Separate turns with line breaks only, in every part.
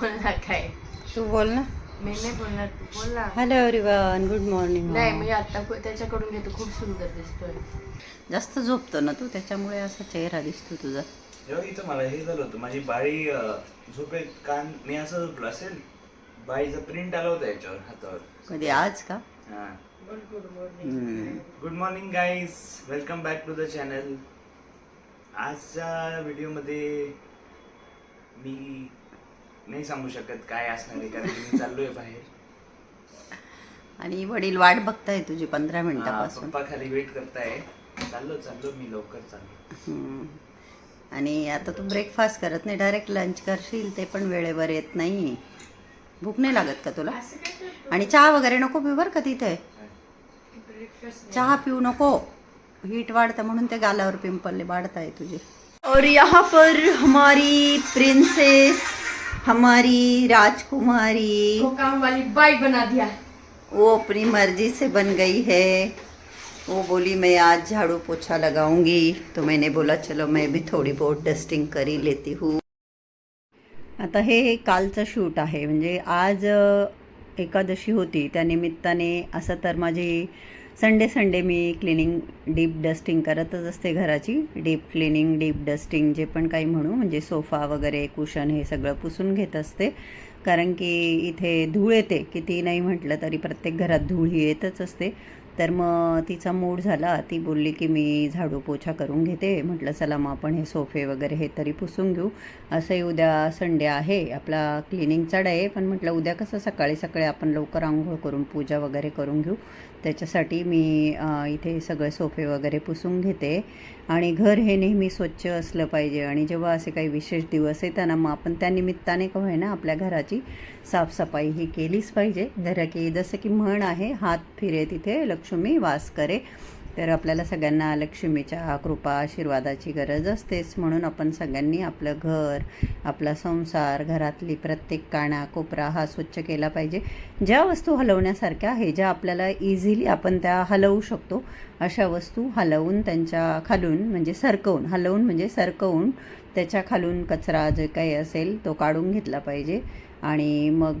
बोल ना काय?
तू बोल ना.
मी नाही बोलणार तू बोल ना.
हॅलो एव्हरीवन गुड मॉर्निंग
नाही मी आता त्याच्याकडून घेतो खूप सुंदर दिसतोय.
जास्त झोपतो ना तू त्याच्यामुळे असा चेहरा दिसतो तुझा.
जेव्हा इथं मला हे झालं होतं माझी बाळी अं, झोपेत कान मी असं झोपलो असेल बाळीचा प्रिंट आला होता याच्यावर हातावर.
कधी आज का?
हा.
Good morning
hmm.
Good morning guys welcome back to the channel आजच्या व्हिडिओमध्ये मी नाही सांगू शकत काय असणार आहे कारण मी चाललोय बाहेर.
आणि वडील वाट बघताय तुझी पंधरा
हा,
मिनिटापासून.
पप्पा खाली वेट करताय. चाललो चाललो मी लवकर चाललो.
हम्म. आणि आता तू ब्रेकफास्ट करत नाही डायरेक्ट लंच करशील ते पण वेळेवर येत नाही भूक नाही लागत का तुला? आणि चहा वगैरे नको पिऊ बरं का तिथे? चहा पिऊ नको. हीट वाढतं म्हणून ते गालावर पिंपल वाढताय तुझे. और यहाँ पर हमारी प्रिंसेस हमारी राजकुमारी।
को काम वाली बाई बना दिया।
वो अपनी मर्ज़ी से बन गई है। वो बोली मैं आज झाड़ू पोछा लगाऊँगी। तो मैंने बोला चलो मैं भी थोड़ी बहुत डस्टिंग कर ही लेती हूँ। आता हे कालचं शूट आहे. म्हणजे आज एकादशी होती. त्या निमित्ताने असं तर माझी संडे संडे मी क्लिनिंग डीप डस्टिंग करतच असते घराची. डीप क्लिनिंग डीप डस्टिंग जे पण काही म्हणू म्हणजे सोफा वगैरे कुशन हे सगळं पुसून घेत असते. कारण की इथे धूळ येते किती नाही म्हटलं तरी प्रत्येक घरात धूळ ही येतच असते. तर मग तिचा मूड झाला. ती बोलली की मी झाडू पोछा करून घेते. म्हटलं चला मग आपण हे सोफे वगैरे हे तरी पुसून घेऊ. असंही उद्या संडे आहे. आपला क्लिनिंगचा डे आहे. पण म्हटलं उद्या कसं सकाळी सकाळी आपण लवकर आंघोळ करून पूजा वगैरे करून घेऊ. त्याच्यासाठी मी इथे सगळे सोफे वगैरे पुसून घेते. आणि घर हे नेहमी स्वच्छ असलं पाहिजे. आणि जेव्हा असे काही विशेष दिवस येताना मग आपण त्या निमित्ताने का होईना आपल्या घराची साफसफाई ही केलीच पाहिजे. घरा की जसं की म्हण आहे हात फिरे तिथे लक्ष्मी वास करे. तर आपल्याला सगळ्यांना लक्ष्मीच्या कृपा आशीर्वादाची गरज असतेच. म्हणून आपण सगळ्यांनी आपलं घर आपला संसार घरातली प्रत्येक काणा कोपरा हा स्वच्छ केला पाहिजे. ज्या वस्तू हलवण्यासारख्या आहे ज्या आपल्याला इझिली आपण त्या हलवू शकतो अशा वस्तू हलवून त्यांच्या खालून म्हणजे सरकवून हलवून म्हणजे सरकवून त्याच्या खालून कचरा जे काही असेल तो काढून घेतला पाहिजे. आणि मग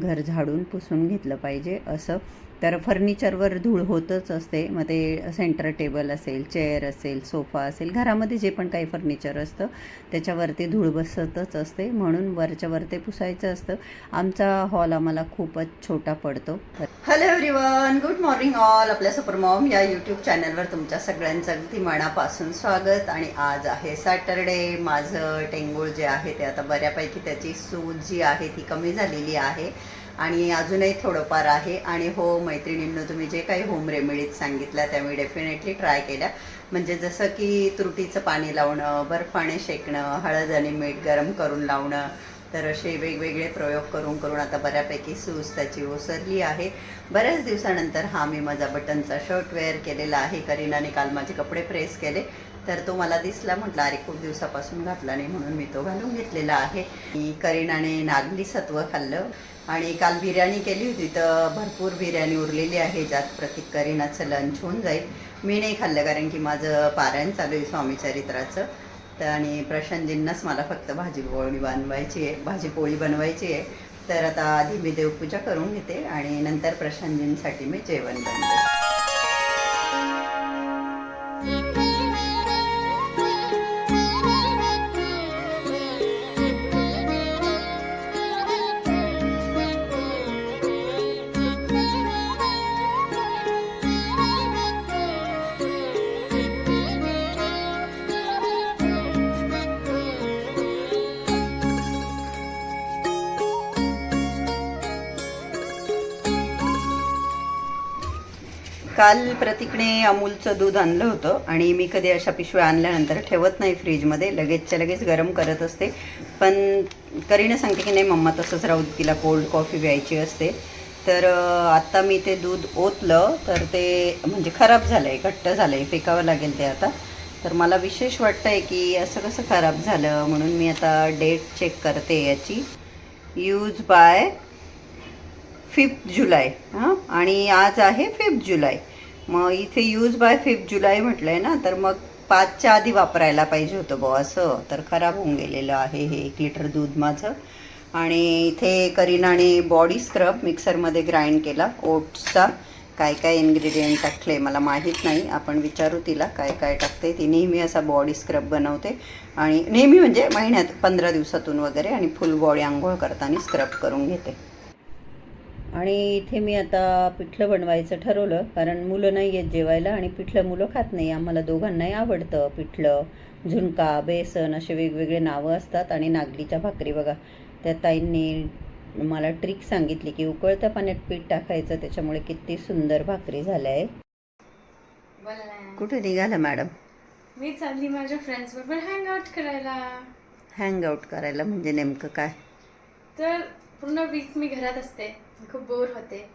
घर झाडून पुसून घेतलं पाहिजे असं तर फर्निचरवर धूळ होतच असते. मग ते सेंटर टेबल असेल चेअर असेल सोफा असेल घरामध्ये जे पण काही फर्निचर असतं त्याच्यावरती धूळ बसतच असते. म्हणून वरच्या वर ते पुसायचं असतं. आमचा हॉल आम्हाला खूपच छोटा पडतो. Hello everyone good morning all आपल्या सुपरमॉम या यूट्यूब चॅनलवर तुमच्या सगळ्यांचं अगदी मनापासून स्वागत. आणि आज आहे सॅटरडे माझं टेंगूळ जे आहे ते आता बऱ्यापैकी त्याची सूज जी आहे ती कमी झालेली आहे. आणि अजूनही थोडंफार आहे. आणि हो मैत्रिणींनो तुम्ही जे काही होम रेमेडीज सांगितल्या त्या मी डेफिनेटली ट्राय केल्या. म्हणजे जसं की तुरटीचं पाणी लावणं बर्फाने शेकणं हळद आणि मीठ गरम करून लावणं तर असे वेगवेगळे प्रयोग करून करून आता बऱ्यापैकी सूज त्याची ओसरली आहे. बऱ्याच दिवसानंतर हा मी माझा बटनचा शर्ट वेअर केलेला आहे. करीनाने काल माझे कपडे प्रेस केले. तर तो मला दिसला म्हटलं अरे खूप दिवसापासून घातला नाही म्हणून मी तो घालून घेतलेला आहे. मी करीनाने नागली सत्व खाल्लं आणि काल बिर्याणी केली होती तर भरपूर बिर्याणी उरलेली आहे ज्यात प्रतीक करीनाचं लंच होऊन जाईल. मी नाही खाल्लं कारण की माझं पारायण चालू आहे स्वामी चरित्राचं. तर आणि प्रशांतजींनाच मला फक्त भाजी पोळी बनवायची आहे भाजी पोळी बनवायची आहे. तर आता आधी मी देवपूजा करून घेते आणि नंतर प्रशांतजींसाठी मी जेवण बनवते काल प्रतीकने अमूलचं दूध आणलं होतं आणि मी कधी अशा पिशव्या आणल्यानंतर ठेवत नाही फ्रीजमध्ये. लगेचच्या लगेच गरम करत असते. पण करीने सांगते की नाही मम्मा तसंच राहू तिला कोल्ड कॉफी प्यायची असते. तर आत्ता मी ते दूध ओतलं तर ते म्हणजे खराब झालं आहे घट्ट झालं आहे फेकावं लागेल ते आता. तर मला विशेष वाटतं आहे की असं कसं खराब झालं म्हणून मी आता डेट चेक करते याची. यूज बाय फिफ्थ जुलै हां? आणि आज आहे फिफ्थ जुलै मग इथे यूज बाय फिफ्थ जुलै म्हटलं आहे ना तर मग पाचच्या आधी वापरायला पाहिजे होतं बुवा असं. तर खराब होऊन गेलेलं आहे हे एक लिटर दूध माझं. आणि इथे करीनाने बॉडी स्क्रब मिक्सरमध्ये ग्राइंड केला ओट्सचा काय काय इन्ग्रेडियंट टाकले मला माहीत नाही. आपण विचारू तिला काय काय टाकते. ती नेहमी असा बॉडी स्क्रब बनवते. आणि नेहमी म्हणजे महिन्यात पंधरा दिवसातून वगैरे आणि फुल बॉडी आंघोळ करताना स्क्रब करून घेते. आणि इथे मी आता पिठलं बनवायचं ठरवलं कारण मुलं नाही येत जेवायला आणि पिठलं मुलं खात नाही. आम्हाला दोघांनाही आवडतं पिठलं झुणका बेसन असे वेगवेगळे नावं असतात आणि नागलीच्या भाकरी. बघा त्या ताईंनी मला ट्रिक सांगितली की उकळत्या पाण्यात पीठ टाकायचं त्याच्यामुळे किती सुंदर भाकरी झाल्या आहे. कुठे निघाला मॅडम?
मी चालली माझ्या फ्रेंड्स बरोबर हँग आउट करायला.
हँग आउट करायला म्हणजे नेमकं काय?
तर पूर्ण वीक मी घरात असते. खूप बोर होते.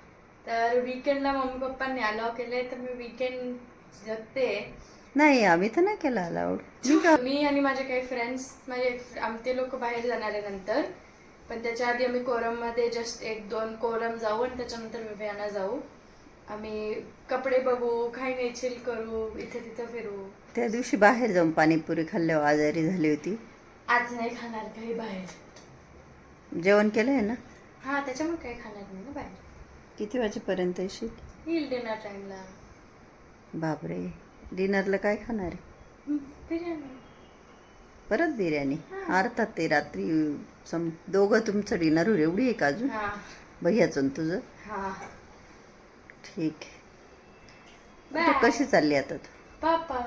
तर वीकेंडला मम्मी पप्पांनी अलाव केले तर मी वीकेंड जगते.
नाही आम्ही तर नाही केला अलाउड
मी आणि माझे काही फ्रेंड्स माझे आमचे लोक बाहेर जाणार आहे नंतर. पण त्याच्या आधी आम्ही कोरममध्ये जस्ट एक दोन कोरम जाऊ आणि त्याच्यानंतर विव्याना जाऊ. आम्ही कपडे बघू काही नाही चिल करू इथे तिथे फिरू.
त्या दिवशी बाहेर जाऊन पाणीपुरी खाल्ल्यावर आजारी झाली होती.
आज नाही खाणार काही बाहेर.
जेवण केलं आहे ना?
हा त्याच्यामुळे काही खाणार नाही ना बाहेर.
किती वाजेपर्यंत येशील?
येईल डिनर टाइमला
बापरे डिनरला काय खाणार आहे?
बिर्याणी.
परत बिर्याणी? अर्थात ते रात्री सम दोघं तुमचं डिनर होईल एवढी एक अजून?
हा.
भैयाचं आणि तुझं?
हा.
ठीक आहे.
बाय.
कशी चालली आता तू?
पापा.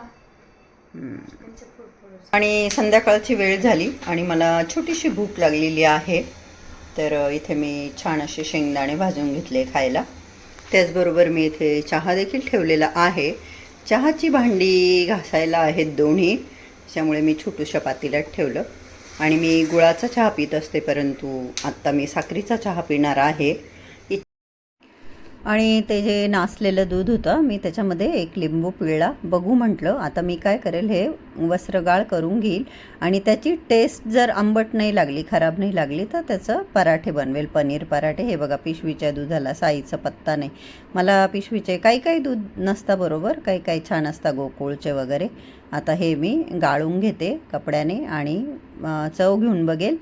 त्यांच्या
आणि संध्याकाळची वेळ झाली आणि मला छोटीशी भूक लागलेली आहे. तर इथे मी छान असे शेंगदाणे भाजून घेतले खायला. त्याचबरोबर मी इथे चहा देखील ठेवलेला आहे. चहाची भांडी घासायला आहेत दोन्ही त्यामुळे मी छोटूशा पातेल्यात ठेवलं. आणि मी गुळाचा चहा पित असते परंतु आत्ता मी साखरीचा चहा पिणार आहे. आणि ते जे नासलेलं दूध होतं मी त्याच्यामध्ये एक लिंबू पिळला. बघू म्हटलं आता मी काय करेल हे वस्त्रगाळ करून घेईल. आणि त्याची टेस्ट जर आंबट नाही लागली खराब नाही लागली तर त्याचं पराठे बनवेल. पनीर पराठे. हे बघा पिशवीच्या दुधाला साईचा पत्ता नाही. मला पिशवीचे काही काही दूध नसता बरोबर काही काही छान असता गोकुळचे वगैरे. आता हे मी गाळून घेते कपड्याने आणि चव घेऊन बघेल.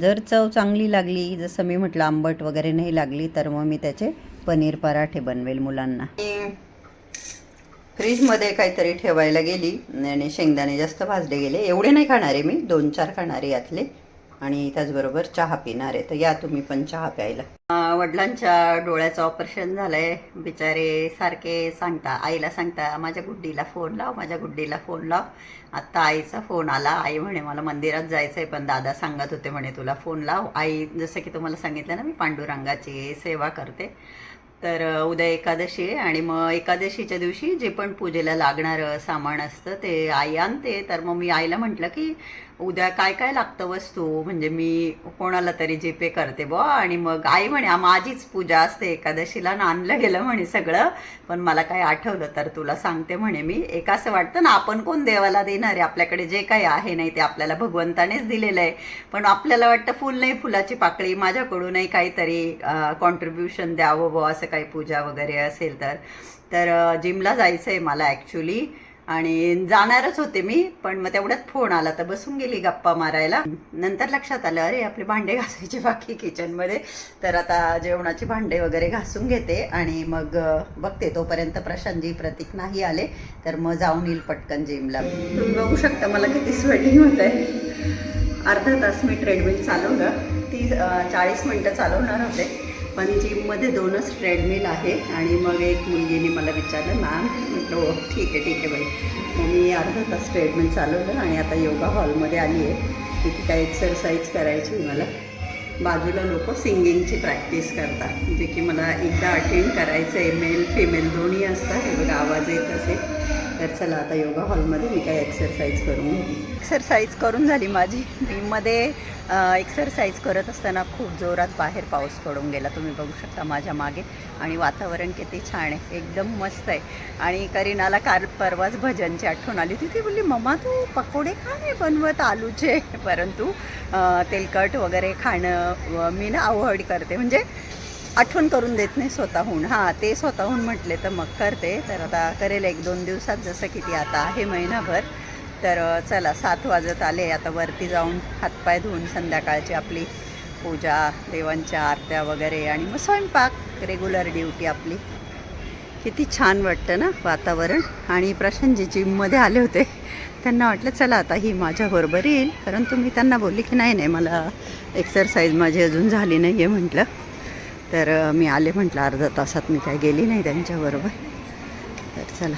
जर चव चांगली लागली जसं मी म्हटलं आंबट वगैरे नाही लागली तर मग मी त्याचे पनीर पराठे बनवेल मुलांना. फ्रीजमध्ये काहीतरी ठेवायला गेली आणि शेंगदाणे जास्त भाजले गेले. एवढे नाही खाणारे मी दोन चार खाणार आहे यातले. आणि त्याचबरोबर चहा पिणार आहे. तर या तुम्ही पण चहा प्यायला. वडिलांच्या डोळ्याचं ऑपरेशन झालं आहे बिचारे सारखे सांगता आईला सांगता माझ्या गुड्डीला फोन लाव माझ्या गुड्डीला फोन लाव. आत्ता आईचा फोन आला. आई म्हणे मला मंदिरात जायचं आहे पण दादा सांगत होते म्हणे तुला फोन लाव. आई जसं की तुम्हाला सांगितलं ना मी पांडुरंगाची सेवा करते. तर उद्या एकादशी आहे आणि मग एकादशीच्या दिवशी जे पण पूजेला लागणारं सामान असतं ते आई आणते. तर मग मी आईला म्हटलं की उद्या काय काय लागतं वस्तू? म्हणजे मी कोणाला तरी जीपे करते बुवा. आणि मग आई म्हणे माझीच पूजा असते एकादशीला ना आणलं गेलं म्हणे सगळं. पण मला काय आठवलं तर तुला सांगते म्हणे मी. एक असं वाटतं ना आपण कोण देवाला देणार आहे? आपल्याकडे जे काही आहे नाही ते आपल्याला भगवंतानेच दिलेलं आहे. पण आपल्याला वाटतं फुल नाही फुलाची पाकळी. माझ्याकडूनही काहीतरी कॉन्ट्रीब्युशन द्यावं बुवा असं काही पूजा वगैरे असेल तर. तर जिमला जायचं आहे मला ॲक्च्युली आणि जाणारच होते मी पण मग तेवढ्यात फोन आला. तर बसून गेली गप्पा मारायला. नंतर लक्षात आलं अरे आपले भांडे घासायचे बाकी किचनमध्ये तर आता जेवणाची भांडे वगैरे घासून घेते आणि मग बघते तोपर्यंत प्रशांतजी प्रतीक नाही आले तर मग जाऊन येईल पटकन जिमला तुम्ही बघू शकता मला किती स्वेटिंग होत आहे अर्धा तास मी ट्रेडमिल चालवलं. ती चाळीस मिनटं चालवणार होते. पण जिममध्ये दोनच ट्रेडमिल आहे. आणि मग एक मुलगीने मला विचारलं मॅम म्हटलं हो ठीक आहे ठीक आहे बाई. मग मी अर्धा तास ट्रेडमिल चालवलं आणि आता योगा हॉलमध्ये आली आहे तिथे काही एक्सरसाइज करायची आहे मला. बाजूला लोक सिंगिंगची प्रॅक्टिस करतात. जे की मला एकदा अटेंड करायचं आहे मेल फिमेल दोन्ही असतात. हे बघा आवाज येत असेल. तर चला आता योगा हॉलमध्ये मी काय एक्सरसाइज करून घेते. एक्सरसाइज करून झाली माझी. मी मध्ये एक्सरसाइज करत असताना खूप जोरात बाहेर पाऊस पडून गेला. तुम्ही बघू शकता माझ्या मागे. आणि वातावरण किती छान आहे. एकदम मस्त आहे. आणि करीनाला काल परवाच भजनची आठवण आली. होती ती बोलली मम्मा तू पकोडे का नाही बनवत आलूचे? परंतु तेलकट वगैरे खाणं मी ना अवॉइड करते. म्हणजे आठवण करून देत नाही स्वतःहून. हां ते स्वतःहून म्हटले तर मग करते. तर आता करेल एक दोन दिवसात जसं किती आता आहे महिनाभर. तर चला सात वाजत आले. आता वरती जाऊन हातपाय धुवून संध्याकाळची आपली पूजा देवांच्या आरत्या वगैरे आणि मग स्वयंपाक रेग्युलर ड्युटी आपली. किती छान वाटतं ना वातावरण. आणि प्रशांतजी जिममध्ये आले होते. त्यांना वाटलं चला आता ही माझ्याबरोबर येईल. परंतु मी त्यांना बोलली की नाही नाही मला एक्सरसाइज माझी अजून झाली नाही आहे म्हटलं. तर मी आले म्हटलं अर्धा तासात मी काय गेली नाही त्यांच्याबरोबर. तर चला.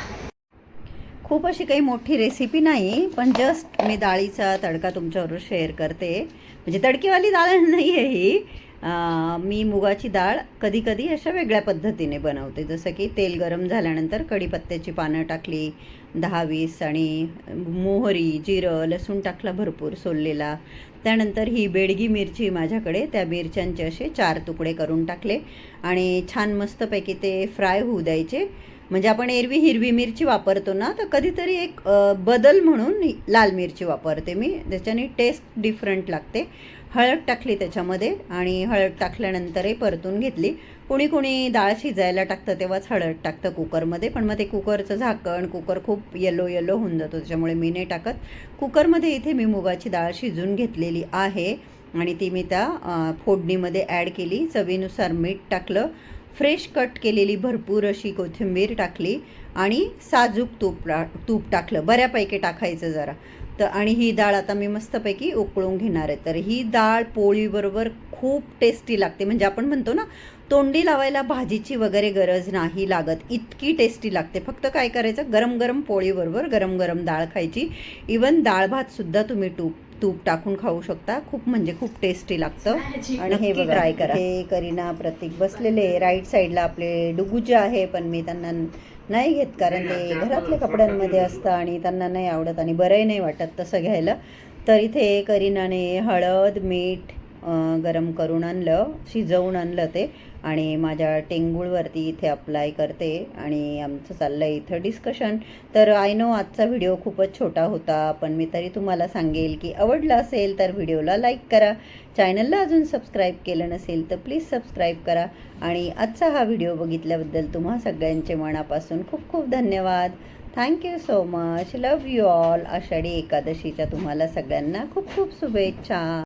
खूप अशी काही मोठी रेसिपी नाही पण जस्ट मी डाळीचा तडका तुमच्याबरोबर शेअर करते. म्हणजे तडकीवाली डाळ नाही आहे ही. मी मुगाची डाळ कधीकधी अशा वेगळ्या पद्धतीने बनवते. जसं की तेल गरम झाल्यानंतर कढीपत्त्याची पानं टाकली दहा वीस आणि मोहरी जिरं लसूण टाकला भरपूर सोललेला. त्यानंतर ही बेडगी मिरची माझ्याकडे त्या मिरच्यांचे असे चार तुकडे करून टाकले आणि छान मस्तपैकी ते फ्राय होऊ द्यायचे. म्हणजे आपण एरवी हिरवी मिरची वापरतो ना तर कधीतरी एक बदल म्हणून लाल मिरची वापरते मी. त्याच्याने टेस्ट डिफरंट लागते. हळद टाकली त्याच्यामध्ये आणि हळद टाकल्यानंतरही परतून घेतली. कुणी कुणी डाळ शिजायला टाकतं तेव्हाच हळद टाकतं कुकरमध्ये पण मग ते कुकरचं झाकण कुकर खूप येलो येलो होऊन जातो त्याच्यामुळे मी नाही टाकत. कुकरमध्ये इथे मी मुगाची डाळ शिजून घेतलेली आहे आणि ती मी त्या फोडणीमध्ये ॲड केली. चवीनुसार मीठ टाकलं. फ्रेश कट केलेली भरपूर अशी कोथिंबीर टाकली आणि साजूक तूप तूप टाकलं. बऱ्यापैकी टाकायचं जरा. तर आणि ही डाळ आता मी मस्तपैकी उकळून घेणार आहे. तर ही डाळ पोळीबरोबर खूप टेस्टी लागते. म्हणजे आपण म्हणतो ना तोंडी लावायला भाजीची वगैरे गरज नाही लागत. इतकी टेस्टी लागते. फक्त काय करायचं? गरम गरम पोळीबरोबर गरम गरम डाळ खायची. इवन डाळ भातसुद्धा तुम्ही तूप तूप टाकून खाऊ शकता. खूप म्हणजे खूप टेस्टी लागतं. आणि हे ट्राय करा. हे करीना प्रतीक बसलेले राईट साईडला आपले डुगूचे आहे पण मी त्यांना नाही घेत कारण ते घरातल्या कपड्यांमध्ये असतं आणि त्यांना नाही आवडत आणि बरंही नाही वाटत तसं घ्यायला. तर इथे करीनाने हळद मीठ गरम करून आणलं शिजवून आणलं ते. आणि माझ्या टेंगूळवरती इथे अप्लाय करते आणि आमचं चाललं आहे इथं डिस्कशन तर आय नो आजचा व्हिडिओ खूपच छोटा होता पण मी तरी तुम्हाला सांगेल की आवडला असेल तर व्हिडिओला लाईक करा. चॅनलला अजून सबस्क्राईब केलं नसेल तर प्लीज सबस्क्राईब करा. आणि आजचा हा व्हिडिओ बघितल्याबद्दल तुम्हा सगळ्यांचे मनापासून खूप खूप धन्यवाद. Thank you so much love you all Ashadhi एकादशीच्या तुम्हाला सगळ्यांना खूप खूप शुभेच्छा.